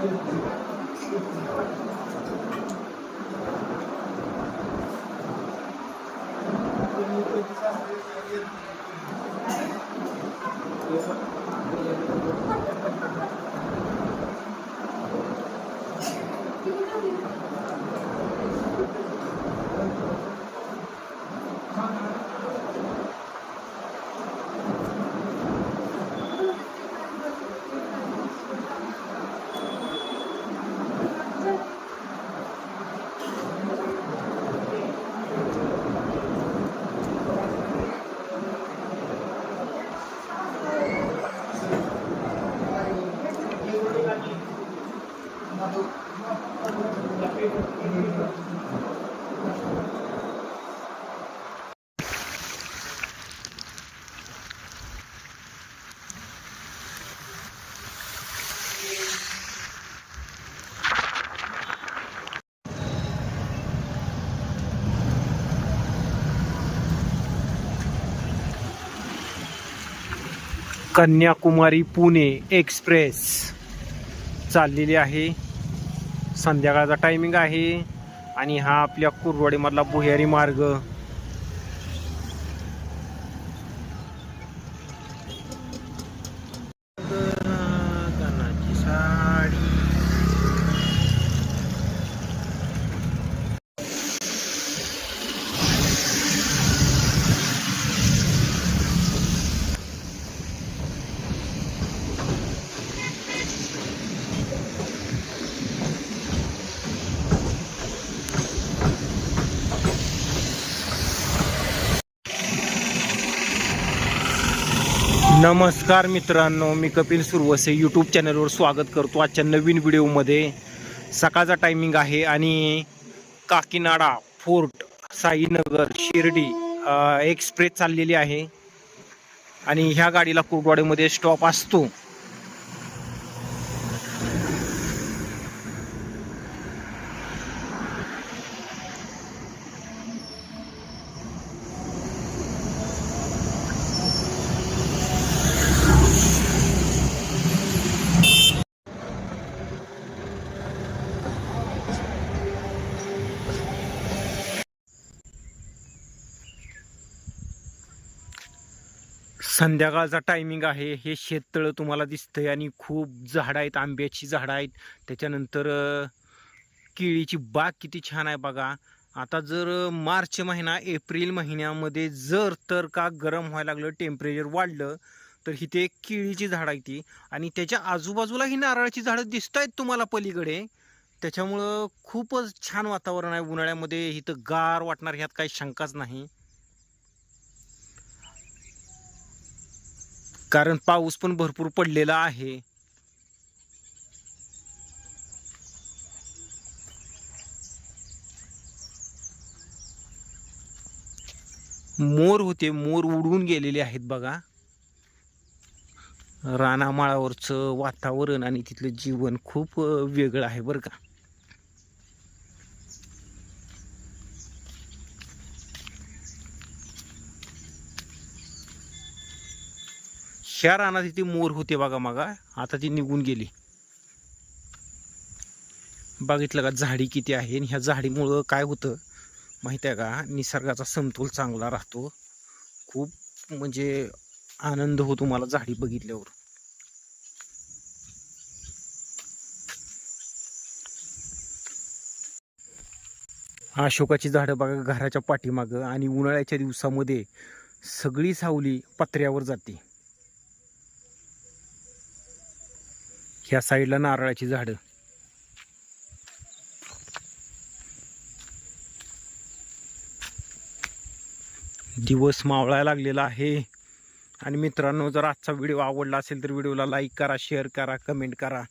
すいません。कन्याकुमारी Pune express चाललेली आहे. संध्याकाळचा टायमिंग आहे. आणि हा आपल्या कुरवाडीमधला भुयारी मार्ग. नमस्कार मित्रांनो मी कपिल सुरवसे यूट्यूब चॅनलवर स्वागत करतो आजच्या नवीन व्हिडिओमध्ये सकाळचा टायमिंग आहे आणि काकीनाडा फोर्ट साईनगर शिर्डी एक्सप्रेस चाललेली आहे. आणि ह्या गाडीला कुरवाडीमध्ये स्टॉप असतो. संध्याकाळचा टायमिंग आहे. हे शेततळं तुम्हाला दिसतंय आणि खूप झाडं आहेत आंब्याची झाडं आहेत. त्याच्यानंतर केळीची बाग किती छान आहे बघा. आता जर मार्च महिना एप्रिल महिन्यामध्ये जर तर का गरम व्हायला लागलं टेम्परेचर वाढलं तर इथे केळीची झाडं आहे ती. आणि त्याच्या आजूबाजूला ही नारळाची झाडं दिसत आहेत तुम्हाला पलीकडे. त्याच्यामुळं खूपच छान वातावरण आहे उन्हाळ्यामध्ये. इथं गार वाटणार ह्यात काही शंकाच नाही. कारण पाऊस पण भरपूर पडलेला आहे. मोर होते मोर उडून गेलेले आहेत बघा. रानामाळावरचं वातावरण आणि तिथलं जीवन खूप वेगळं आहे बरं का. ह्या रानात इथे मोर होते बघा मागा. आता ती निघून गेली. बघितलं का झाडी किती आहे आणि ह्या झाडीमुळं काय होतं? माहिती आहे का? निसर्गाचा समतोल चांगला राहतो. खूप म्हणजे आनंद होतो मला झाडी बघितल्यावर. अशोकाची झाडं बघा घराच्या पाठीमागं आणि उन्हाळ्याच्या दिवसामध्ये सगळी सावली पत्र्यावर जाते. ह्या साईडला नारळाची झाडं. दिवस मावळायला लागलेला आहे. आणि मित्रांनो जर आजचा व्हिडिओ आवडला असेल तर व्हिडिओला लाईक करा शेअर करा कमेंट करा.